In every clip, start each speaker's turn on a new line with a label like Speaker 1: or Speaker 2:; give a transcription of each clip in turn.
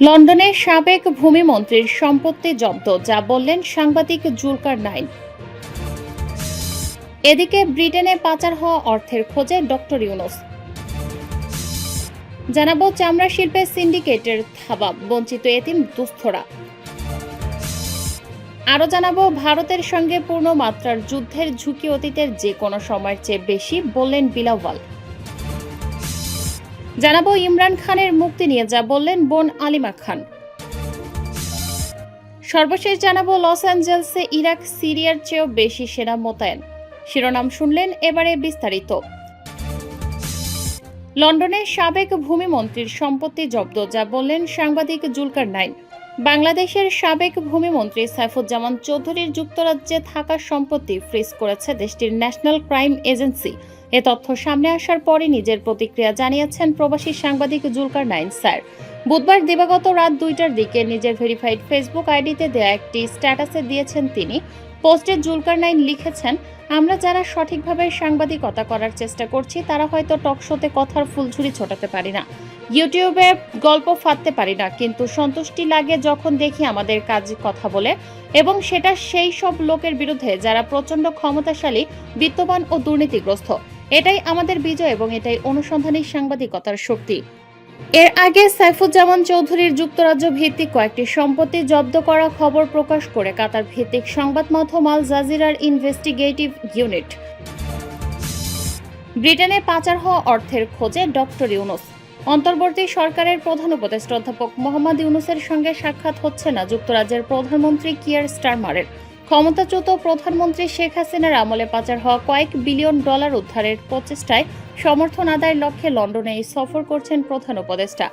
Speaker 1: লন্ডনের সাবেক ভূমিমন্ত্রীর সম্পত্তি জব্দ, যা বললেন সাংবাদিক জুলকার নাইন। এদিকে ব্রিটেনে পাচার হওয়া অর্থের খোঁজে ডক্টর ইউনুস। জানাব চামড়া শিল্পের সিন্ডিকেটের থাবা, বঞ্চিত এতিম দুস্থরা। আরও জানাব ভারতের সঙ্গে পূর্ণ মাত্রার যুদ্ধের ঝুঁকি অতীতের যে কোনো সময়ের চেয়ে বেশি, বললেন বিলাওয়াল। জানাব ইমরান খানের মুক্তি নিয়ে, যা বললেন বোন আলিমা খান। সর্বশেষ জানাব লস অ্যাঞ্জেলসে ইরাক, সিরিয়ার চেয়েও বেশি সেনা মোতায়েন। শিরোনাম শুনলেন এবারে বিস্তারিত। লন্ডনের সাবেক ভূমিমন্ত্রীর সম্পত্তি জব্দ, যা বললেন সাংবাদিক জুলকার নাইন। বাংলাদেশের সাবেক ভূমিমন্ত্রী সাইফুজ্জামান চৌধুরীর যুক্তরাজ্যে থাকার সম্পত্তি ফ্রিজ করেছে দেশটির ন্যাশনাল ক্রাইম এজেন্সি। এ তথ্য সামনে আসার পরই নিজের প্রতিক্রিয়া জানিয়েছেন প্রবাসী সাংবাদিক জুলকার নাইন স্যার। বুধবার দিবাগত রাত দুইটার দিকে নিজের ভেরিফাইড ফেসবুক আইডিতে দেয়া একটি স্ট্যাটাসে দিয়েছেন তিনি পোস্টে জুলকার নাইন লিখেছেন, আমরা যারা সঠিকভাবে সাংবাদিকতা করার চেষ্টা করছি, তারা হয়তো টকশোতে কথার ফুলঝুরি ছোটাতে পারি না। ইউটিউবে গল্প ফাঁদতে পারি না, কিন্তু সন্তুষ্টি লাগে যখন দেখি আমাদের কাজ কথা বলে এবং সেটা সেই সব লোকের বিরুদ্ধে যারা প্রচণ্ড ক্ষমতাশালী, বিত্তবান ও দুর্নীতিগ্রস্ত। এটাই আমাদের বিজয় এবং এটাই অনুসন্ধানী সাংবাদিকতার শক্তি। এর আগে সাইফুজ্জামান চৌধুরীর যুক্তরাজ্য ভিত্তিক কয়েকটি সম্পত্তি জব্দ করা খবর প্রকাশ করে কাতার ভিত্তিক সংবাদ মাধ্যম আল জাজিরার ইনভেস্টিগেটিভ ইউনিট। ব্রিটেনে পাচার হওয়া অর্থের খোঁজে ডক্টর ইউনুস। অন্তর্বর্তী সরকারের প্রধান উপদেষ্টা অধ্যাপক মোহাম্মদ ইউনুসের সঙ্গে সাক্ষাৎ হচ্ছে না যুক্তরাজ্যের প্রধানমন্ত্রী কিয়ার স্টারমারের। ক্ষমতাচ্যুত প্রধানমন্ত্রী শেখ হাসিনার আমলে পাচার হওয়া কয়েক বিলিয়ন ডলার উদ্ধারের প্রচেষ্টায় সমর্থন আদায়ের লক্ষ্যে লন্ডনে এই সফর করছেন প্রধান উপদেষ্টা।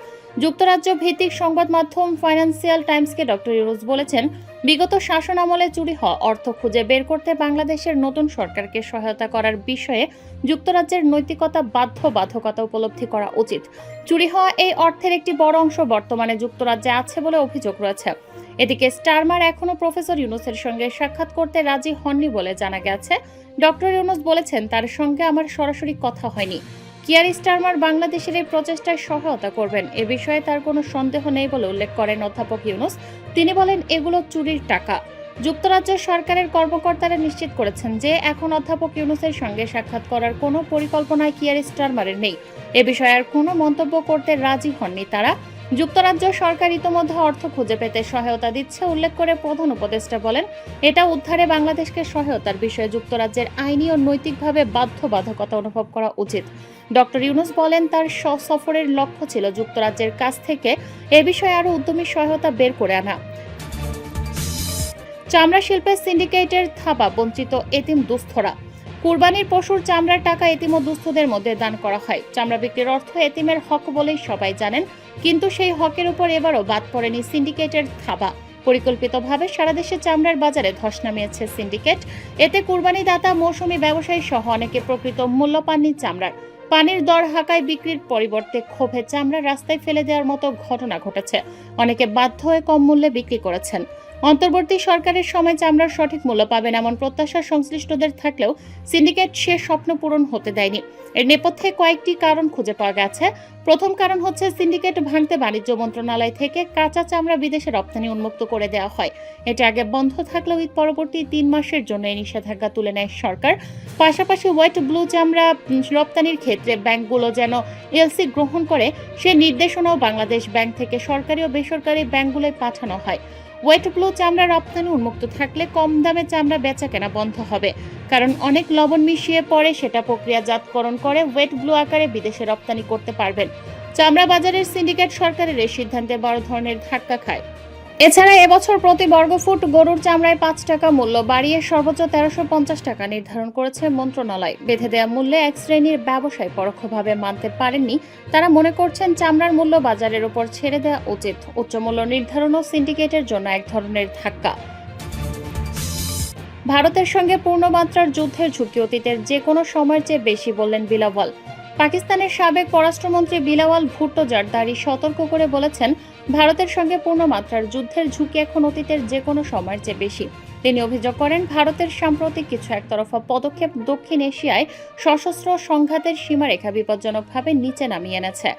Speaker 1: যুক্তরাজ্য ভিত্তিক সংবাদ মাধ্যম ফাইন্যান্সিয়াল টাইমসকে ডক্টর ইউনুস বলেছেন, বিগত শাসন আমলে চুরি হওয়া অর্থ খুঁজে বের করতে বাংলাদেশের নতুন সরকারকে সহায়তা করার বিষয়ে যুক্তরাজ্যের নৈতিকতা বাধ্য বাধ্যকতা উপলব্ধি করা উচিত। চুরি হওয়া এই অর্থের একটি বড় অংশ বর্তমানে যুক্তরাজ্যে আছে বলে অভিযোগ রয়েছে। এদিকে স্টারমার এখনও প্রফেসর ইউনুসের সঙ্গে সাক্ষাৎ করতে রাজি হননি বলে জানা গেছে। ডক্টর ইউনুস বলেছেন, তার সঙ্গে আমার সরাসরি কথা হয়নি। কিয়ার স্টারমার বাংলাদেশের এই প্রচেষ্টায় সহায়তা করবেন? এ বিষয়ে তার কোনো সন্দেহ নেই বলে উল্লেখ করেন অধ্যাপক ইউনুস। তিনি বলেন, এগুলো চুরির টাকা। যুক্তরাজ্য সরকারের কর্মকর্তারা নিশ্চিত করেছেন যে, এখন অধ্যাপক ইউনুসের সঙ্গে সাক্ষাৎ করার কোনো পরিকল্পনায় কিয়ার স্টারমারের নেই। এ বিষয়ে আর কোনো মন্তব্য করতে রাজি হননি তারা। যুক্তরাজ্য সরকার ইতোমধ্যে অর্থ খুঁজে পেতে সহায়তা দিচ্ছে, উল্লেখ করে প্রধান উপদেষ্টা বলেন, এটা উদ্ধারে বাংলাদেশকে সহায়তার বিষয়ে যুক্তরাজ্যের আইনি ও নৈতিকভাবে বাধ্যবাধকতা অনুভব করা উচিত। ডক্টর ইউনুস বলেন, তার সফরের লক্ষ্য ছিল যুক্তরাজ্যের কাছ থেকে এ বিষয়ে আরও উদ্যমী সহায়তা বের করে আনা। চামড়া শিল্পের সিন্ডিকেটের থাবা বঞ্চিত এতিম দুস্থরা। কুরবানির পশুর চামড়ার টাকা এতিম দুস্থদের মধ্যে দান করা হয়। চামড়া বিক্রির অর্থ এতিমের হক বলেই সবাই জানেন, কিন্তু সেই হকের উপর এবারও বাদ পড়েনি সিন্ডিকেটের থাবা। পরিকল্পিতভাবে সারা দেশে চামড়ার বাজারে ধস নামিয়েছে সিন্ডিকেট। এতে কুরবানি দাতা মৌসুমী ব্যবসায়ী সহ অনেকে প্রকৃত মূল্য পাননি চামড়ার। পানির দর হাঁকায় বিক্রির পরিবর্তে ক্ষোভে চামড়া রাস্তায় ফেলে দেওয়ার মতো ঘটনা ঘটেছে। অনেকে বাধ্য হয়ে কম মূল্যে বিক্রি করেছেন। অন্তর্বর্তী সরকারের সময় চামড়ার সঠিক মূল্য পাবেন এমন প্রত্যাশা সংশ্লিষ্টদের থাকলেও সিন্ডিকেট সে স্বপ্ন পূরণ হতে দেয়নি। এর নেপথ্যে কয়েকটি কারণ খুঁজে পাওয়া গেছে। প্রথম কারণ হচ্ছে সিন্ডিকেট ভাঙতে বাণিজ্য মন্ত্রণালয় থেকে কাঁচা চামড়া বিদেশে রপ্তানি উন্মুক্ত করে দেওয়া হয়। এটা আগে বন্ধ থাকলেও ঈদ পরবর্তী তিন মাসের জন্য এই নিষেধাজ্ঞা তুলে নেয় সরকার। পাশাপাশি হোয়াইট ব্লু চামড়া রপ্তানির ক্ষেত্রে ব্যাংকগুলো যেন এলসি গ্রহণ করে, সে নির্দেশনাও বাংলাদেশ ব্যাংক থেকে সরকারি ও বেসরকারি ব্যাংকগুলোয় পাঠানো হয়। ওয়েট ব্লু চামড়া রপ্তানি উন্মুক্ত থাকলে কম দামে চামড়া বেচা কেনা বন্ধ হবে। কারণ অনেক লবণ মিশিয়ে পরে সেটা প্রক্রিয়াজাতকরণ করে ওয়েট ব্লু আকারে বিদেশে রপ্তানি করতে পারবেন। চামড়া বাজারের সিন্ডিকেট সরকারের এই সিদ্ধান্তে বড় ধরনের ধাক্কা খায়। এছাড়া এবছর প্রতি বর্গফুট গরুর চামড়ায় পাঁচ টাকা মূল্য বাড়িয়ে সর্বোচ্চ তেরোশো পঞ্চাশ টাকা নির্ধারণ করেছে মন্ত্রণালয়। বেঁধে দেওয়া মূল্যে এক শ্রেণির ব্যবসায় পরোক্ষভাবে মানতে পারেননি। তারা মনে করছেন চামড়ার মূল্য বাজারের উপর ছেড়ে দেওয়া উচিত। উচ্চ মূল্য ও সিন্ডিকেটের জন্য এক ধরনের ধাক্কা। ভারতের সঙ্গে পূর্ণমাত্রার যুদ্ধের ঝুঁকি অতীতের যে কোনো সময়ের চেয়ে বেশি বললেন বিলাওয়াল। পাকিস্তানের সাবেক পররাষ্ট্রমন্ত্রী বিলাওয়াল ভুট্টো জারদারি সতর্ক করে বলেছেন, ভারতের সঙ্গে পূর্ণমাত্রার যুদ্ধের ঝুঁকি এখন অতীতের যে কোনো সময়ের চেয়ে বেশি। তিনি অভিযোগ করেন, ভারতের সাম্প্রতিক কিছু একতরফা পদক্ষেপ দক্ষিণ এশিয়ায় সশস্ত্র সংঘাতের সীমারেখা বিপজ্জনকভাবে নিচে নামিয়ে এনেছে।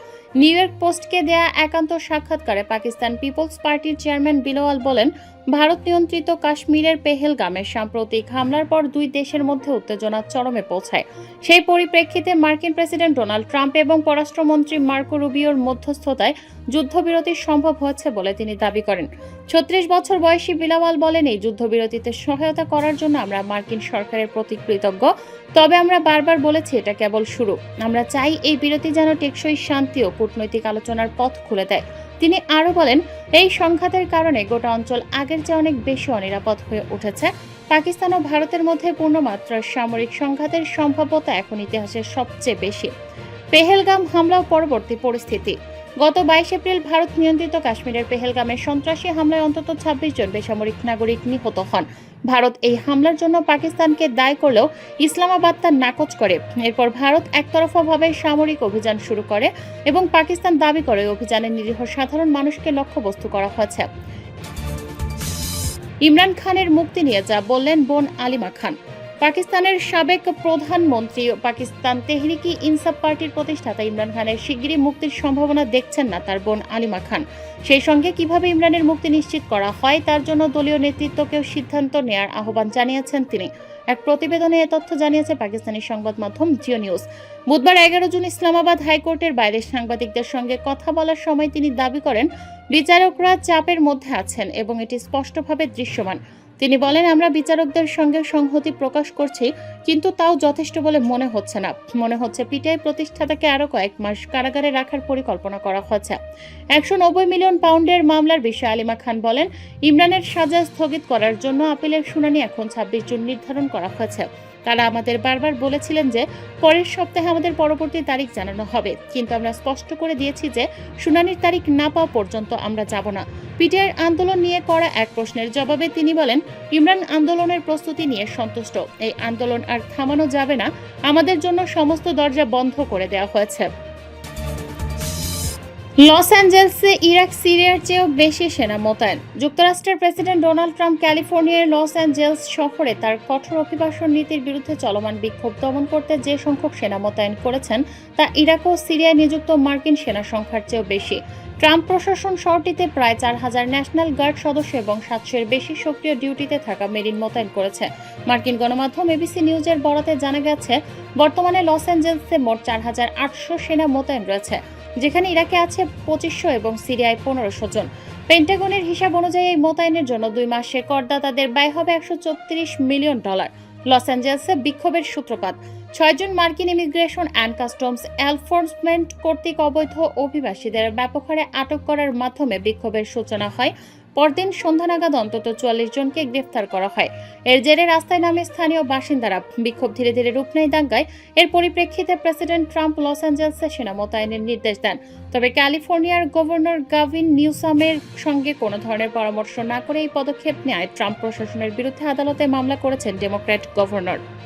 Speaker 1: নিউ ইয়র্ক পোস্টকে দেয়া একান্ত সাক্ষাৎকারে পাকিস্তান পিপলস পার্টির চেয়ারম্যান বিলোয়াল বলেন, ভারত নিয়ন্ত্রিত কাশ্মীরের পেহেলগামের সাম্প্রতিক হামলার পর দুই দেশের মধ্যে উত্তেজনা চরমে পৌঁছায়। সেই পরিপ্রেক্ষিতে মার্কিন প্রেসিডেন্ট ডোনাল্ড ট্রাম্প এবং পররাষ্ট্রমন্ত্রী মার্কো রুবিওর মধ্যস্থতায় যুদ্ধবিরতি সম্ভব হয়েছে বলে তিনি দাবি করেন। ছত্রিশ বছর বয়সী বিলাওয়াল বলেন, এই যুদ্ধবিরতিতে সহায়তা করার জন্য আমরা মার্কিন সরকারের প্রতি কৃতজ্ঞ। তবে আমরা বারবার বলেছি, এটা কেবল শুরু। আমরা চাই এই বিরতি যেন টেকসই শান্তি ও কূটনৈতিক আলোচনার পথ খুলে দেয়। তিনি আরও বলেন, এই সংঘাতের কারণে গোটা অঞ্চল আগের চেয়ে অনেক বেশি অনিরাপদ হয়ে উঠেছে। পাকিস্তান ও ভারতের মধ্যে পূর্ণমাত্রার সামরিক সংঘাতের সম্ভাব্যতা এখন ইতিহাসের সবচেয়ে বেশি। পেহেলগাম হামলা পরবর্তী পরিস্থিতি। গত বাইশ এপ্রিল ভারত নিয়ন্ত্রিত কাশ্মীরের পেহেলগামে সন্ত্রাসী হামলায় অন্তত ছাব্বিশ জন বেসামরিক নাগরিক নিহত হন। ভারত এই হামলার জন্য পাকিস্তানকে দায় করলেও ইসলামাবাদ তা নাকচ করে। এরপর ভারত একতরফাভাবে সামরিক অভিযান শুরু করে এবং পাকিস্তান দাবি করে অভিযানে নিরীহ সাধারণ মানুষকে লক্ষ্যবস্তু করা হয়েছে। ইমরান খানের মুক্তি নিয়ে যা বললেন বোন আলিমা খান। পাকিস্তানের সাবেক প্রধানমন্ত্রী পাকিস্তান তেহরিকি ইনসাফ পার্টির প্রতিষ্ঠাতা ইমরান খানের শিগগিরই মুক্তির সম্ভাবনা দেখছেন না তার বোন আলিমা খান। সেই সঙ্গে কীভাবে ইমরানের মুক্তি নিশ্চিত করা হয় তার জন্য দলীয় নেতৃত্বকেও সিদ্ধান্ত নেয়ার আহ্বান জানিয়েছেন তিনি। এক প্রতিবেদনে এ তথ্য জানিয়েছে পাকিস্তানি সংবাদ মাধ্যম জিও নিউজ। বুধবার এগারো জুন ইসলামাবাদ হাইকোর্টের বাইরে সাংবাদিকদের সঙ্গে কথা বলার সময় তিনি দাবি করেন, বিচারকরা চাপের মধ্যে আছেন এবং এটি স্পষ্টভাবে দৃশ্যমান। তিনি বলেন, আমরা বিচারকদের সঙ্গে সংহতি প্রকাশ করছি, কিন্তু তাও যথেষ্ট বলে মনে হচ্ছে না। মনে হচ্ছে পিটিআই প্রতিষ্ঠাতাকে আরও কয়েক মাস কারাগারে রাখার পরিকল্পনা করা হচ্ছে একশো নব্বই মিলিয়ন পাউন্ডের মামলার বিষয়ে আলিমা খান বলেন, ইমরানের সাজা স্থগিত করার জন্য আপিলের শুনানি এখন ছাব্বিশ জুন নির্ধারণ করা হয়েছে। তারা আমাদের বারবার বলেছিলেন যে পরের সপ্তাহে আমাদের পরবর্তী তারিখ জানানো হবে। কিন্তু আমরা স্পষ্ট করে দিয়েছি যে শুনানির তারিখ না পাওয়া পর্যন্ত আমরা যাব না। পিটিআইয়ের আন্দোলন নিয়ে করা এক প্রশ্নের জবাবে তিনি বলেন, ইমরান আন্দোলনের প্রস্তুতি নিয়ে সন্তুষ্ট। এই আন্দোলন আর থামানো যাবে না। আমাদের জন্য সমস্ত দরজা বন্ধ করে দেওয়া হয়েছে। লস অ্যাঞ্জেলসে ইরাক, সিরিয়ার চেয়েও বেশি সেনা মোতায়েন। যুক্তরাষ্ট্রের প্রেসিডেন্ট ডোনাল্ড ট্রাম্প ক্যালিফোর্নিয়ার লস অ্যাঞ্জেলস শহরে তার কঠোর অভিবাসন নীতির বিরুদ্ধে চলমান বিক্ষোভ দমন করতে যে সংখ্যক সেনা মোতায়েন করেছেন, তা ইরাক ও সিরিয়ায় নিযুক্ত মার্কিন সেনা সংখ্যার চেয়েও বেশি। ট্রাম্প প্রশাসন শহরটিতে প্রায় চার হাজার ন্যাশনাল গার্ড সদস্য এবং সাতশোর বেশি সক্রিয় ডিউটিতে থাকা মেরিন মোতায়েন করেছে। মার্কিন গণমাধ্যম এবিসি নিউজের বরাতে জানা গেছে, বর্তমানে লস অ্যাঞ্জেলসে মোট চার হাজার আটশো সেনা মোতায়েন রয়েছে। যেখানে ইরাকে আছে পঁচিশশো এবং সিরিয়ায় পনেরোশো জন। পেন্টাগনের হিসাব অনুযায়ী এই মোতায়েনের জন্য দুই মাসে করদাতাদের ব্যয় হবে একশো চৌত্রিশ মিলিয়ন ডলার। লস অ্যাঞ্জেলসে বিক্ষোভের সূত্রপাত। ছয়জন মার্কিন ইমিগ্রেশন অ্যান্ড কাস্টমস এনফোর্সমেন্ট কর্তৃক অবৈধ অভিবাসীদের ব্যাপক হারে আটক করার মাধ্যমে বিক্ষোভের সূচনা হয় পরদিন সন্ধ্যা নাগাদ অন্তত চুয়াল্লিশ জনকে গ্রেফতার করা হয়। এর জেরে রাস্তায় নামে স্থানীয় বাসিন্দারা বিক্ষোভ ধীরে ধীরে রূপ নেয় দাঙ্গায়। এর পরিপ্রেক্ষিতে প্রেসিডেন্ট ট্রাম্প লস অ্যাঞ্জেলসে সেনা মোতায়েনের নির্দেশ দেন। তবে ক্যালিফোর্নিয়ার গভর্নর গাভিন নিউসামের সঙ্গে কোনো ধরনের পরামর্শ না করে এই পদক্ষেপ নেয় ট্রাম্প প্রশাসনের বিরুদ্ধে আদালতে মামলা করেছেন ডেমোক্র্যাট গভর্নর।